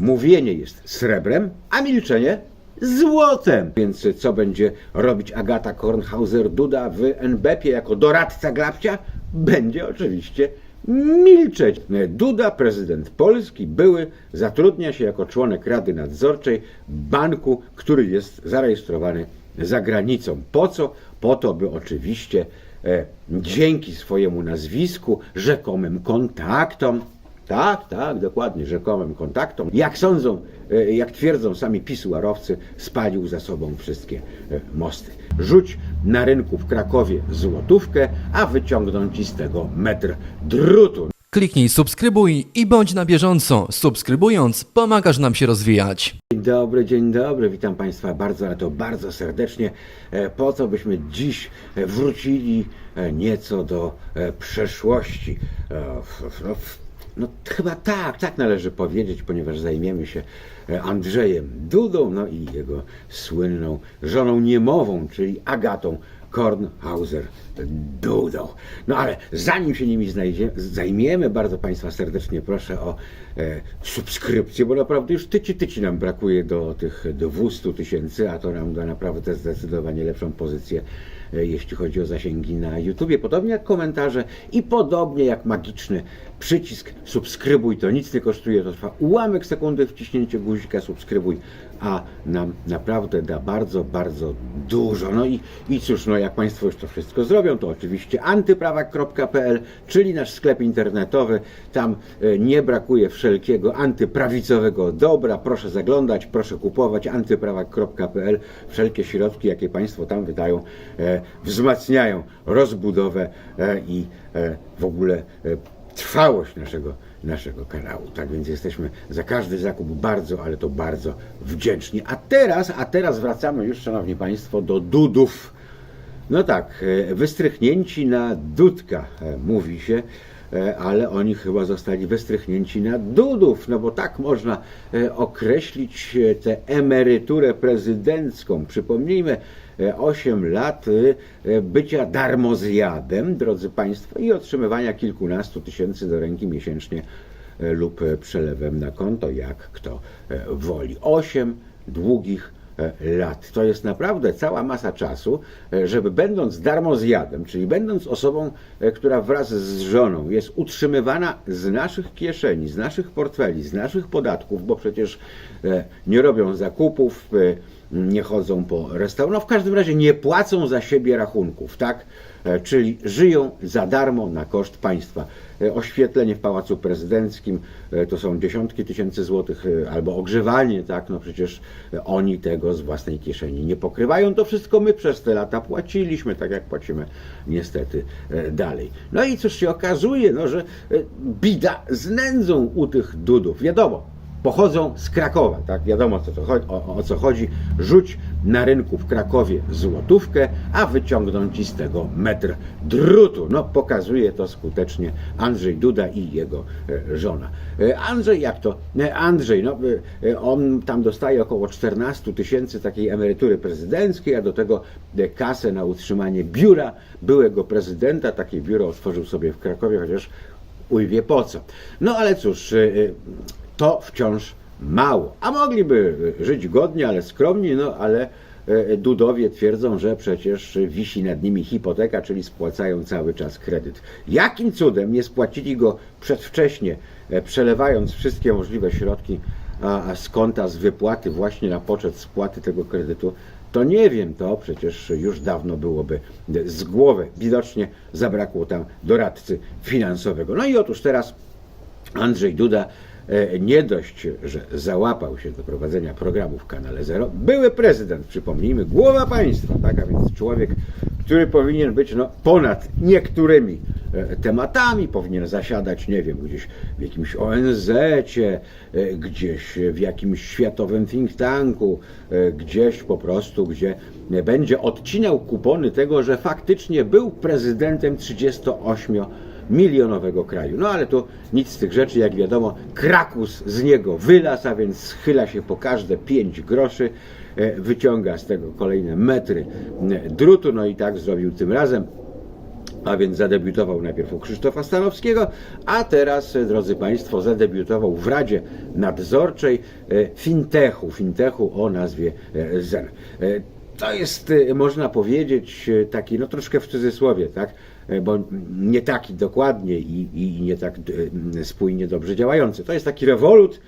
mówienie jest srebrem, a milczenie złotem. Więc co będzie robić Agata Kornhauser-Duda w NBP jako doradca Glapcia? Będzie oczywiście milczeć. Duda, prezydent Polski, były, zatrudnia się jako członek Rady Nadzorczej banku, który jest zarejestrowany za granicą. Po co? Po to, by oczywiście e, dzięki swojemu nazwisku, rzekomym kontaktom, tak, tak, dokładnie, rzekomym kontaktom, jak sądzą, e, jak twierdzą sami pisuarowcy, spalił za sobą wszystkie e, mosty. Rzuć na rynku w Krakowie złotówkę, a wyciągną ci z tego metr drutu. Kliknij subskrybuj i bądź na bieżąco. Subskrybując, pomagasz nam się rozwijać. Dzień dobry, dzień dobry, witam Państwa bardzo, ale to bardzo serdecznie. E, Po co byśmy dziś wrócili nieco do przeszłości? No, chyba tak, tak należy powiedzieć, ponieważ zajmiemy się e, Andrzejem Dudą, no i jego słynną żoną niemową, czyli Agatą Kornhauser Dudą. No ale zanim się nimi zajmiemy, bardzo Państwa serdecznie proszę o e, subskrypcję, bo naprawdę już tyci tyci nam brakuje do tych 200 tysięcy, a to nam da naprawdę zdecydowanie lepszą pozycję, e, jeśli chodzi o zasięgi na YouTubie. Podobnie jak komentarze i podobnie jak magiczny przycisk subskrybuj, to nic nie kosztuje, to trwa ułamek sekundy wciśnięcie guzika subskrybuj, a nam naprawdę da bardzo, bardzo dużo. No i, i cóż, no jak Państwo już to wszystko zrobią, to oczywiście antyprawak.pl, czyli nasz sklep internetowy. Tam e, nie brakuje wszelkiego antyprawicowego dobra. Proszę zaglądać, proszę kupować antyprawak.pl. Wszelkie środki, jakie Państwo tam wydają, e, wzmacniają rozbudowę e, i e, w ogóle trwałość naszego, naszego kanału. Tak więc jesteśmy za każdy zakup bardzo, ale to bardzo wdzięczni. A teraz, a teraz wracamy już, Szanowni Państwo, do dudów. No tak, wystrychnięci na dudka, mówi się, ale oni chyba zostali wystrychnięci na dudów, no bo tak można e, określić e, tę emeryturę prezydencką. Przypomnijmy, e, 8 lat e, bycia darmozjadem, drodzy Państwo, i otrzymywania kilkunastu tysięcy do ręki miesięcznie e, lub e, przelewem na konto, jak kto e, woli. 8 długich e, lat. To jest naprawdę cała masa czasu, e, żeby będąc darmozjadem, czyli będąc osobą, e, która wraz z żoną jest utrzymywana z naszych kieszeni, z naszych portfeli, z naszych podatków, bo przecież e, nie robią zakupów, nie chodzą po restauracjach, no w każdym razie nie płacą za siebie rachunków, tak? E, Czyli żyją za darmo na koszt państwa. E, Oświetlenie w Pałacu Prezydenckim e, to są dziesiątki tysięcy złotych, albo ogrzewanie, tak? No przecież oni tego z własnej kieszeni nie pokrywają. To wszystko my przez te lata płaciliśmy, tak jak płacimy niestety dalej. No i cóż się okazuje, no, że bida z nędzą u tych dudów. Wiadomo, pochodzą z Krakowa, tak? Wiadomo o co, o, o co chodzi. Rzuć na rynku w Krakowie złotówkę, a wyciągną ci z tego metr drutu. No, pokazuje to skutecznie Andrzej Duda i jego e, żona. E, Andrzej, jak to? E, Andrzej, no, on tam dostaje około 14 tysięcy takiej emerytury prezydenckiej, a do tego kasę na utrzymanie biura byłego prezydenta. Takie biuro otworzył sobie w Krakowie, chociaż uj wie po co. No ale cóż, to wciąż mało. A mogliby żyć godnie, ale skromnie, no ale e, Dudowie twierdzą, że przecież wisi nad nimi hipoteka, czyli spłacają cały czas kredyt. Jakim cudem nie spłacili go przedwcześnie, e, przelewając wszystkie możliwe środki z konta, z wypłaty właśnie na poczet spłaty tego kredytu, to nie wiem, to przecież już dawno byłoby z głowy. Widocznie zabrakło tam doradcy finansowego. No i otóż teraz Andrzej Duda nie dość, że załapał się do prowadzenia programu w kanale Zero, były prezydent, przypomnijmy, głowa państwa, tak, a więc człowiek, który powinien być no, ponad niektórymi e, tematami, powinien zasiadać, nie wiem, gdzieś w jakimś ONZ-cie, e, gdzieś w jakimś światowym think tanku, e, gdzieś po prostu, gdzie będzie odcinał kupony tego, że faktycznie był prezydentem 38 milionowego kraju. No ale to nic z tych rzeczy, jak wiadomo, Krakus z niego wylazł, a więc schyla się po każde 5 groszy, e, wyciąga z tego kolejne metry e, drutu, no i tak zrobił tym razem. A więc zadebiutował najpierw u Krzysztofa Stanowskiego, a teraz, e, drodzy Państwo, zadebiutował w Radzie Nadzorczej Fintechu, Fintechu o nazwie Zen. To jest, e, można powiedzieć, e, taki, no troszkę w cudzysłowie, tak? E, Bo nie taki dokładnie i, i nie tak spójnie dobrze działający. To jest taki rewolut,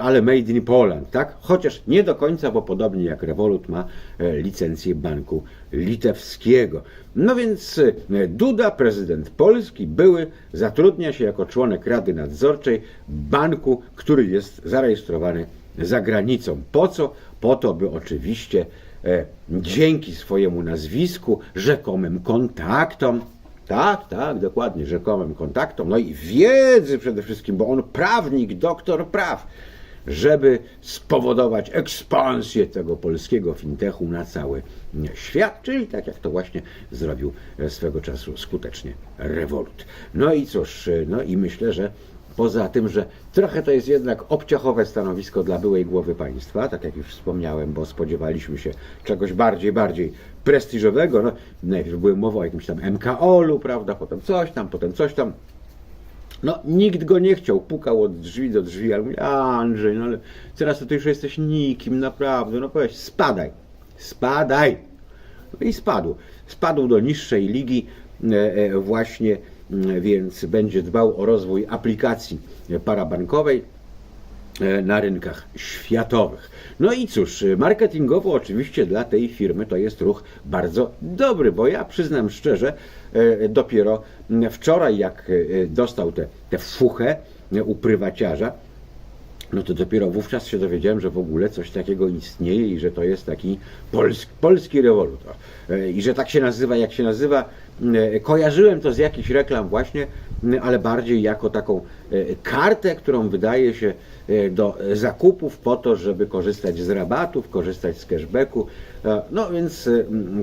ale made in Poland, tak? Chociaż nie do końca, bo podobnie jak Revolut ma licencję banku litewskiego. No więc Duda, prezydent Polski, były, zatrudnia się jako członek Rady Nadzorczej banku, który jest zarejestrowany za granicą. Po co? Po to, by oczywiście dzięki swojemu nazwisku, rzekomym kontaktom, tak, tak, dokładnie, rzekomym kontaktom, no i wiedzy przede wszystkim, bo on prawnik, doktor praw, żeby spowodować ekspansję tego polskiego fintechu na cały świat, czyli tak jak to właśnie zrobił e, swego czasu skutecznie Revolut. No i cóż, e, no i myślę, że Poza tym, że trochę to jest jednak obciachowe stanowisko dla byłej głowy państwa, tak jak już wspomniałem, bo spodziewaliśmy się czegoś bardziej, bardziej prestiżowego. No, najpierw były mowa o jakimś tam MKOL-u, prawda, potem coś tam, potem coś tam. No, nikt go nie chciał, pukał od drzwi do drzwi, ale mówi, a Andrzej, no ale teraz to ty już jesteś nikim, naprawdę, no powiedz, spadaj, spadaj. No i spadł. Spadł do niższej ligi e, e, właśnie, więc będzie dbał o rozwój aplikacji parabankowej e, na rynkach światowych. No i cóż, marketingowo oczywiście dla tej firmy to jest ruch bardzo dobry, bo ja przyznam szczerze, e, dopiero wczoraj jak e, dostał tę fuchę u prywaciarza, no to dopiero wówczas się dowiedziałem, że w ogóle coś takiego istnieje i że to jest taki polski, polski rewolut. O. E, I że tak się nazywa, jak się nazywa. E, Kojarzyłem to z jakichś reklam właśnie, ale bardziej jako taką e, kartę, którą wydaje się do zakupów po to, żeby korzystać z rabatów, korzystać z cashbacku. No więc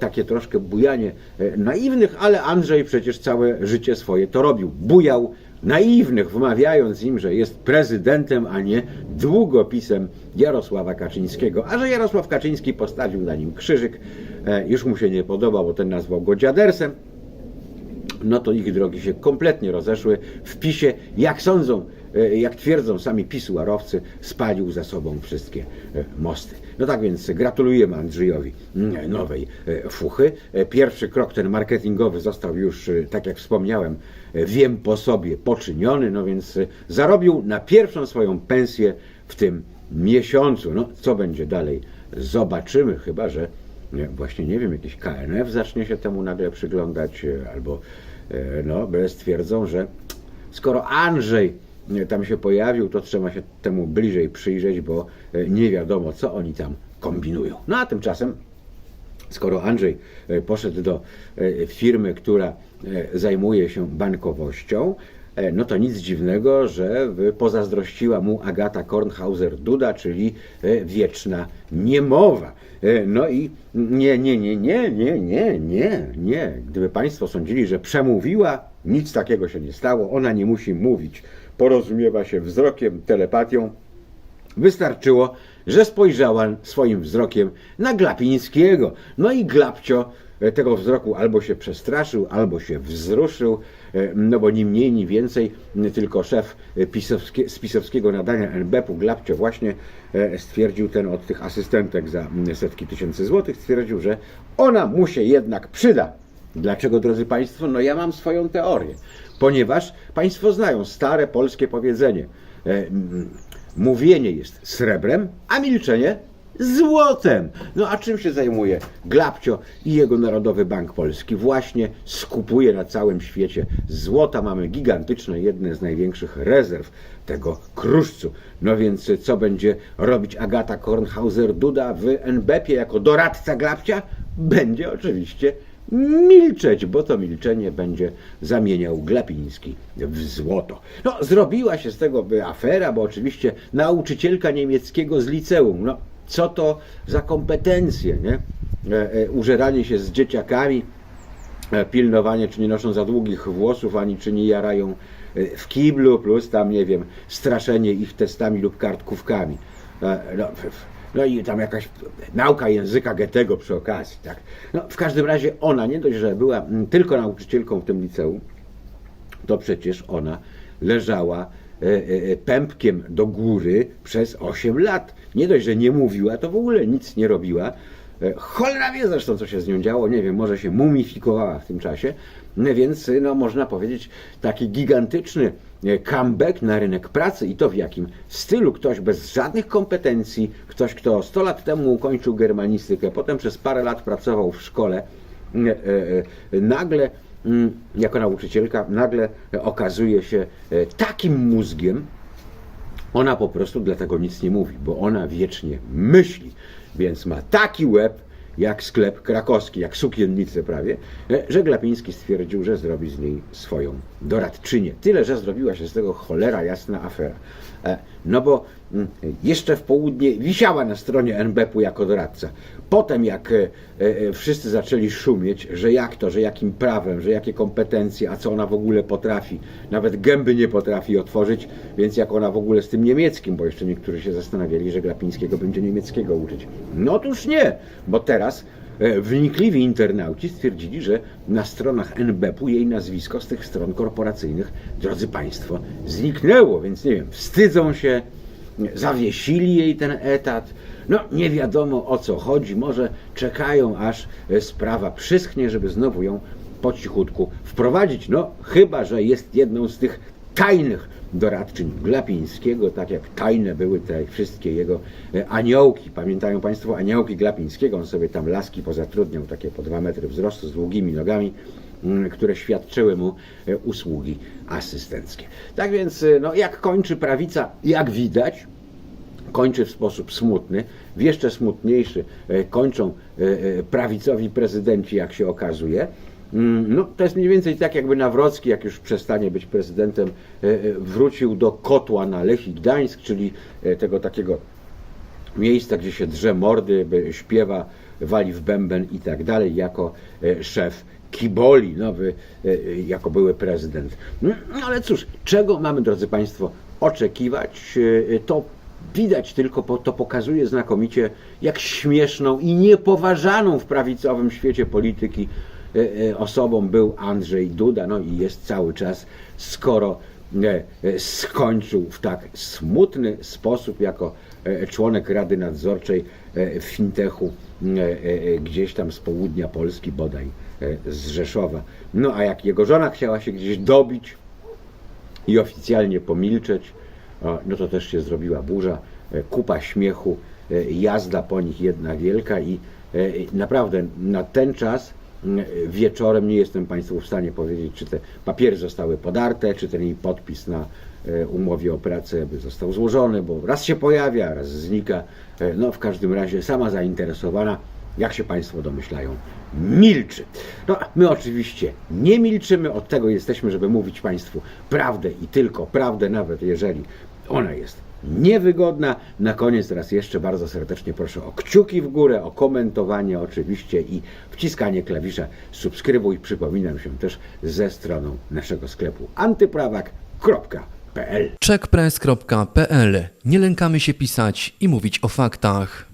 takie troszkę bujanie naiwnych, ale Andrzej przecież całe życie swoje to robił. Bujał naiwnych, wmawiając im, że jest prezydentem, a nie długopisem Jarosława Kaczyńskiego. A że Jarosław Kaczyński postawił na nim krzyżyk, e, już mu się nie podobał, bo ten nazwał go dziadersem, no to ich drogi się kompletnie rozeszły. W PiSie, jak sądzą, e, jak twierdzą sami pisuarowcy, spalił za sobą wszystkie e, mosty. No tak więc gratulujemy Andrzejowi nowej e, fuchy. E, Pierwszy krok ten marketingowy został już, e, tak jak wspomniałem, wiem po sobie poczyniony, no więc zarobił na pierwszą swoją pensję w tym miesiącu. No co będzie dalej? Zobaczymy, chyba że nie, właśnie nie wiem, jakiś KNF zacznie się temu nagle przyglądać, albo no, bez twierdzą, że skoro Andrzej tam się pojawił, to trzeba się temu bliżej przyjrzeć, bo e, nie wiadomo, co oni tam kombinują. No a tymczasem skoro Andrzej e, poszedł do e, firmy, która e, zajmuje się bankowością, e, no to nic dziwnego, że pozazdrościła mu Agata Kornhauser-Duda, czyli e, wieczna niemowa. E, No i nie, nie, nie, nie, nie, nie, nie, nie. Gdyby Państwo sądzili, że przemówiła, nic takiego się nie stało. Ona nie musi mówić. Porozumiewa się wzrokiem, telepatią. Wystarczyło, że spojrzała swoim wzrokiem na Glapińskiego. No i Glapcio e, tego wzroku albo się przestraszył, albo się wzruszył, e, no bo ni mniej, ni więcej, tylko szef e, pisowskie, z pisowskiego nadania NBP-u, Glapcio właśnie stwierdził, ten od tych asystentek za setki tysięcy złotych, stwierdził, że ona mu się jednak przyda. Dlaczego, drodzy Państwo? No ja mam swoją teorię. Ponieważ Państwo znają stare polskie powiedzenie. E, Mówienie jest srebrem, a milczenie złotem. No a czym się zajmuje Glapcio i jego Narodowy Bank Polski? Właśnie skupuje na całym świecie złota. Mamy gigantyczne, jedne z największych rezerw tego kruszcu. No więc co będzie robić Agata Kornhauser-Duda w NBP jako doradca Glapcia? Będzie oczywiście milczeć, bo to milczenie będzie zamieniał Glapiński w złoto. No, zrobiła się z tego afera, bo oczywiście nauczycielka niemieckiego z liceum, no, co to za kompetencje, nie? E, e, użeranie się z dzieciakami, e, pilnowanie, czy nie noszą za długich włosów, ani czy nie jarają w kiblu, plus tam, nie wiem, straszenie ich testami lub kartkówkami. No, No i tam jakaś nauka języka Goethego przy okazji, tak. No, w każdym razie ona nie dość, że była mm, tylko nauczycielką w tym liceum, to przecież ona leżała e, e, pępkiem do góry przez 8 lat. Nie dość, że nie mówiła, to w ogóle nic nie robiła. E, Cholera wie zresztą, co się z nią działo, nie wiem, może się mumifikowała w tym czasie, no więc no, można powiedzieć taki gigantyczny e, comeback na rynek pracy i to w jakim stylu. Ktoś bez żadnych kompetencji, ktoś kto 100 lat temu ukończył germanistykę, potem przez parę lat pracował w szkole, e, e, e, nagle mm, jako nauczycielka, nagle okazuje się e, takim mózgiem, ona po prostu dlatego nic nie mówi, bo ona wiecznie myśli, więc ma taki łeb jak sklep krakowski, jak sukiennicę prawie, e, że Glapiński stwierdził, że zrobi z niej swoją doradczynię. Tyle, że zrobiła się z tego cholera jasna afera. E, No bo jeszcze w południe wisiała na stronie NBP-u jako doradca. Potem jak e, e, wszyscy zaczęli szumieć, że jak to, że jakim prawem, że jakie kompetencje, a co ona w ogóle potrafi, nawet gęby nie potrafi otworzyć, więc jak ona w ogóle z tym niemieckim, bo jeszcze niektórzy się zastanawiali, że Glapińskiego będzie niemieckiego uczyć. No otóż nie, bo teraz e, wnikliwi internauci stwierdzili, że na stronach NBP-u jej nazwisko z tych stron korporacyjnych, drodzy Państwo, zniknęło, więc nie wiem, wstydzą się, zawiesili jej ten etat. No nie wiadomo o co chodzi, może czekają aż e, sprawa przyschnie, żeby znowu ją po cichutku wprowadzić. No chyba, że jest jedną z tych tajnych doradczyń Glapińskiego, tak jak tajne były te wszystkie jego e, aniołki. Pamiętają Państwo aniołki Glapińskiego? On sobie tam laski pozatrudniał, takie po dwa metry wzrostu z długimi nogami, które świadczyły mu e, usługi asystenckie. Tak więc, e, no, jak kończy prawica, jak widać, kończy w sposób smutny, w jeszcze smutniejszy e, kończą prawicowi prezydenci, jak się okazuje. Mm, No, to jest mniej więcej tak, jakby Nawrocki, jak już przestanie być prezydentem, wrócił do kotła na Lech Gdańsk, czyli tego takiego miejsca, gdzie się drze mordy, śpiewa, wali w bęben i tak dalej, jako szef Kiboli, nowy, e, e, jako były prezydent. No, ale cóż, czego mamy, drodzy Państwo, oczekiwać? E, To widać tylko, bo to pokazuje znakomicie, jak śmieszną i niepoważaną w prawicowym świecie polityki osobą był Andrzej Duda, no i jest cały czas, skoro skończył w tak smutny sposób jako członek Rady Nadzorczej Fintechu gdzieś tam z południa Polski, bodaj z Rzeszowa. No a jak jego żona chciała się gdzieś dobić i oficjalnie pomilczeć, no to też się zrobiła burza, e, kupa śmiechu, e, jazda po nich jedna wielka i e, naprawdę na ten czas wieczorem nie jestem Państwu w stanie powiedzieć, czy te papiery zostały podarte, czy ten jej podpis na e, umowie o pracę został złożony, bo raz się pojawia, raz znika. E, No w każdym razie sama zainteresowana, jak się Państwo domyślają, milczy. No, my oczywiście nie milczymy, od tego jesteśmy, żeby mówić Państwu prawdę i tylko prawdę, nawet jeżeli ona jest niewygodna. Na koniec raz jeszcze bardzo serdecznie proszę o kciuki w górę, o komentowanie oczywiście i wciskanie klawisza subskrybuj. Przypominam się też ze stroną naszego sklepu antyprawak.pl checkpress.pl Nie lękamy się pisać i mówić o faktach.